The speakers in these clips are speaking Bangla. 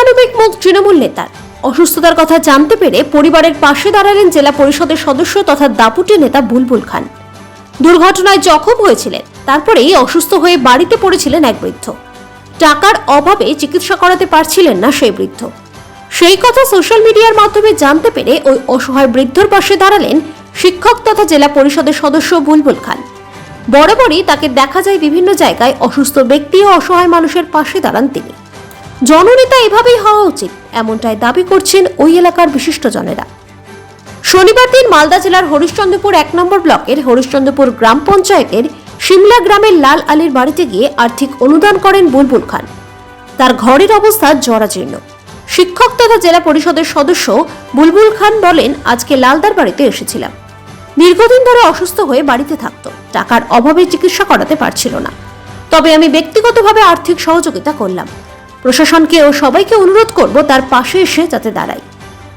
মানবিক মুখ তৃণমূল নেতার। অসুস্থতার কথা জানতে পেরে পরিবারের পাশে দাঁড়ালেন জেলা পরিষদের সদস্য তথা দাপুটে নেতা বুলবুল খান। দুর্ঘটনায় জখম হয়েছিলেন, তারপরেই অসুস্থ হয়ে বাড়িতে পড়েছিলেন এক বৃদ্ধ। টাকার অভাবে চিকিৎসা করাতে পারছিলেন না সেই বৃদ্ধ। সেই কথা সোশ্যাল মিডিয়ার মাধ্যমে জানতে পেরে ওই অসহায় বৃদ্ধর পাশে দাঁড়ালেন শিক্ষক তথা জেলা পরিষদের সদস্য বুলবুল খান। বরাবরই তাকে দেখা যায় বিভিন্ন জায়গায় অসুস্থ ব্যক্তি ও অসহায় মানুষের পাশে দাঁড়ান তিনি। জননেতা এভাবেই হওয়া উচিত, এমনটাই দাবি করছেন ওই এলাকার বিশিষ্টজনেরা। শনিবার দিন মালদা জেলার হরিশ্চন্দ্রপুর এক নম্বর ব্লকের হরিশ্চন্দ্রপুর গ্রাম পঞ্চায়েতের সিমলা গ্রামের লাল আলীর বাড়িতে গিয়ে আর্থিক অনুদান করেন বুলবুল খান। তার ঘরের অবস্থা জরাজীর্ণ। শিক্ষক তথা জেলা পরিষদের সদস্য বুলবুল খান বলেন, আজকে লালদার বাড়িতে এসেছিলাম। দীর্ঘদিন ধরে অসুস্থ হয়ে বাড়িতে থাকতো। টাকার অভাবে চিকিৎসা করাতে পারছিল না। তবে আমি ব্যক্তিগতভাবে আর্থিক সহযোগিতা করলাম। প্রশাসনকে ও সবাইকে অনুরোধ করব তার পাশে এসে যাতে দাঁড়াই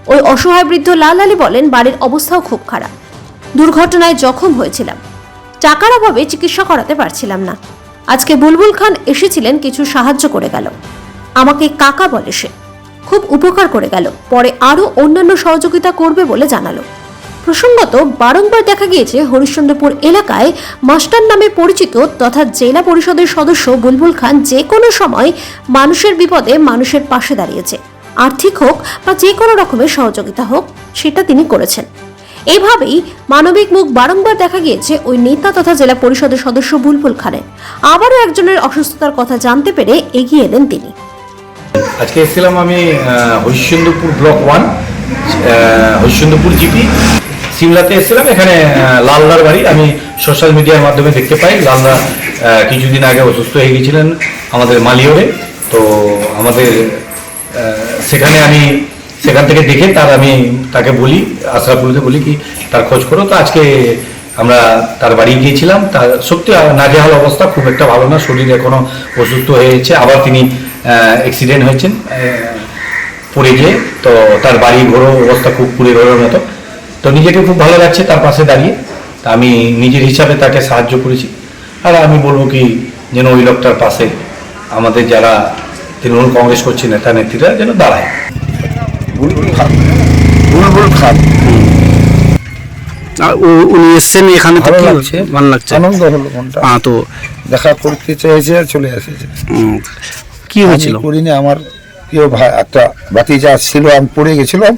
ওই অসহায় বৃদ্ধ লাল আলী বলেন, বাড়ির অবস্থাও খুব খারাপ। দুর্ঘটনায় জখম হয়েছিলাম। টাকার অভাবে চিকিৎসা করাতে পারছিলাম না। আজকে বুলবুল খান এসেছিলেন, কিছু সাহায্য করে গেল। আমাকে কাকা বলে সে। খুব উপকার করে গেল। পরে আরও অন্যান্য সহযোগিতা করবে বলে জানালো। প্রসঙ্গত বারংবার দেখা গিয়েছে হরিশ্চন্দ্রপুর এলাকায় মাস্টার নামে পরিচিত তথা জেলা পরিষদের সদস্য বুলবুল খান যে কোনো সময় মানুষের বিপদে মানুষের পাশে দাঁড়িয়েছে। আর্থিক হোক বা যে কোনো রকমের সহযোগিতা হোক, সেটা তিনি করেছেন। এভাবেই মানবিক মুখ বারংবার দেখা গিয়েছে ওই নেতা তথা জেলা পরিষদের সদস্য বুলবুল খানের। আবারও একজনের অসুস্থতার কথা জানতে পেরে এগিয়ে এলেন তিনি। আজকে এসেছিলাম আমি Harishchandrapur block one Harishchandrapur GP. সিমলাতে এসেছিলাম। এখানে লালদার বাড়ি। আমি সোশ্যাল মিডিয়ার মাধ্যমে দেখতে পাই। লালদা কিছুদিন আগে অসুস্থ হয়ে গিয়েছিলেন আমাদের মালিয়রে। তো আমাদের সেখানে আমি, সেখান থেকে দেখে তার আমি তাকে বলি, আশরাফুলকে বলি কি, তার খোঁজ করো। তো আজকে আমরা তার বাড়ি গিয়েছিলাম। তার সত্যি নাজেহাল অবস্থা খুব একটা ভালো না। শরীর এখনও অসুস্থ হয়েছে আবার তিনি অ্যাক্সিডেন্ট হয়েছেন পড়ে গিয়ে। তো তার বাড়ি ঘোরো অবস্থা খুব পুড়ে ঘোরের মতো। তো নিজেকে খুব ভালো লাগছে তার পাশে দাঁড়িয়ে। তা আমি নিজের হিসাবে তাকে সাহায্য করেছি। আর আমি বলব কি যেন ওই লোকটার পাশে আমাদের যারা তৃণমূল কংগ্রেস করছে নেতা নেত্রীরা যেন দাঁড়ায়। বুলবুল খান। বুলবুল খান। আর উ- উনি এসছেন এখানে ভালো লাগছে। ভালো লাগছে। আনন্দ হলো মনটা। হ্যাঁ তো দেখা করতে চেয়েছে আর চলে এসেছে কি হয়েছিল? করিনি আমার ভাই একটা বাতিজা ছিল আমি পড়ে গেছিলাম।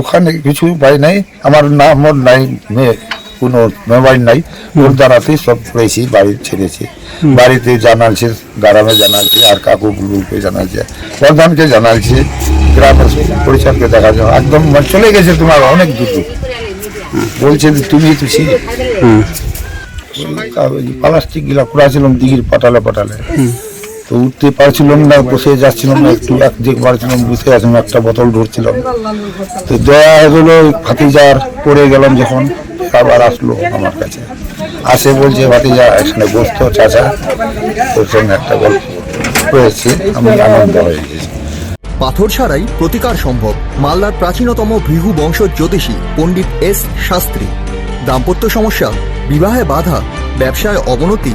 ওখানে কিছু পাই নাই আমার নাম ওর নাই মেয়ে কোনো মোবাইল নাই। ওর দ্বারাতেই সব করেছি বাড়ি ছেড়েছি। বাড়িতে জানালছে গ্রামে জানালছে আর কাকু গুলুকে জানালছে প্রধানকে জানালছে গ্রামের পরিচালকে দেখা যায় একদম মানে চলে গেছে তোমার অনেক দূর দূর। বলছে যে তুমি তো ছি। প্লাস্টিকগুলা পুরাছিলাম দিঘির পাটালে পাটালে। তো উঠতে পারছিলাম না, বসে যাচ্ছিলাম না, একটু এক পারছিলাম বসে আছিলাম একটা বোতল ধরছিলাম। তো দেওয়া হলো ভাতিজার, পড়ে গেলাম যখন, আবার আসলো আমার কাছে। আসে বলছে, ভাতিজা, এখানে বসতো, চাচা। তোর সঙ্গে একটা গল্প হয়েছে, আমি আনন্দ হয়ে গেছি। পাথর ছাড়াই প্রতিকার সম্ভব। মালদার প্রাচীনতম ভৃহু বংশ জ্যোতিষী পণ্ডিত এস শাস্ত্রী। দাম্পত্য সমস্যা, বিবাহে বাধা, ব্যবসায় অবনতি